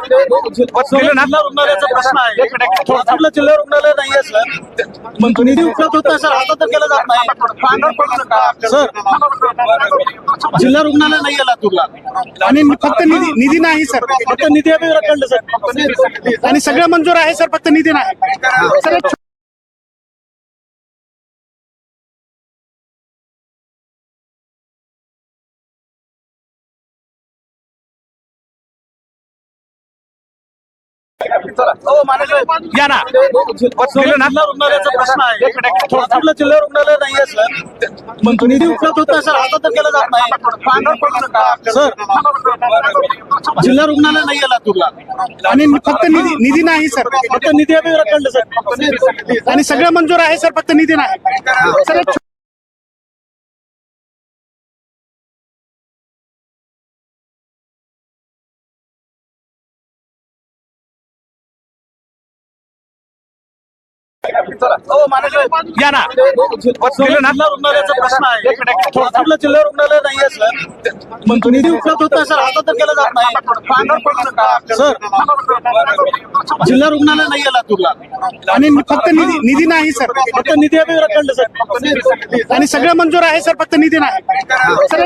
दिलं ना जिल्हा रुग्णालयाचा प्रश्न आहे आपलं जिल्हा रुग्णालय नाहीये सर मग निधी उपलब्ध होत केलं जात नाही सर जिल्हा रुग्णालय नाहीये लातूरला आणि फक्त निधी निधी नाही सर फक्त निधी रखडलं सर आणि सगळं मंजूर आहे सर फक्त निधी नाही सर या ना. रुग्णालयाचा प्रश्न आहे. आपलं जिल्हा रुग्णालय नाहीये सर. निधी उपलब्ध होत नाही सर हस्तांतर केलं जात नाही. सर जिल्हा रुग्णालय नाहीये लातूरला. आणि फक्त निधी निधी नाही सर. फक्त निधी अभियोग रखडलं सर. आणि सगळं मंजूर आहे सर. फक्त निधी नाही. सर या ना. रुग्णालयाचा प्रश्न आहे. आपलं जिल्हा रुग्णालय नाहीये सर. मग निधी उपलब्ध होत नाही सर हस्तांतर केलं जात नाही. सर. जिल्हा रुग्णालय नाहीये लातूरला. आणि फक्त निधी निधी नाही सर. फक्त निधी रखडलं सर. आणि सगळं मंजूर आहे सर. फक्त निधी नाही. सर